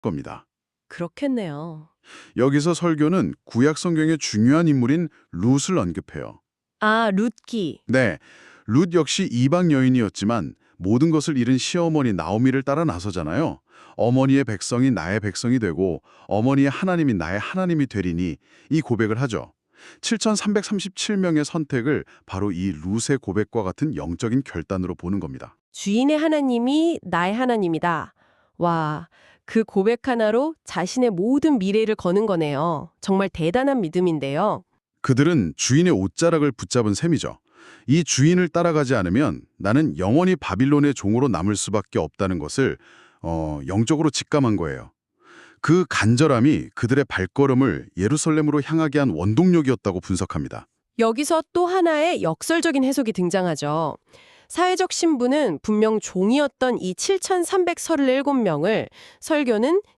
겁니다. 그렇겠네요. 여기서 설교는 구약 성경의 중요한 인물인 룻을 언급해요. 아, 룻기. 네, 룻 역시 이방 여인이었지만 모든 것을 잃은 시어머니 나오미를 따라 나서잖아요. 어머니의 백성이 나의 백성이 되고 어머니의 하나님이 나의 하나님이 되리니 이 고백을 하죠. 7,337명의 선택을 바로 이 룻의 고백과 같은 영적인 결단으로 보는 겁니다. 주인의 하나님이 나의 하나님이다. 와, 그 고백 하나로 자신의 모든 미래를 거는 거네요. 정말 대단한 믿음인데요. 그들은 주인의 옷자락을 붙잡은 셈이죠. 이 주인을 따라가지 않으면 나는 영원히 바빌론의 종으로 남을 수밖에 없다는 것을 어, 영적으로 직감한 거예요. 그 간절함이 그들의 발걸음을 예루살렘으로 향하게 한 원동력이었다고 분석합니다. 여기서 또 하나의 역설적인 해석이 등장하죠. 사회적 신분은 분명 종이었던 이 7,337명을 설교는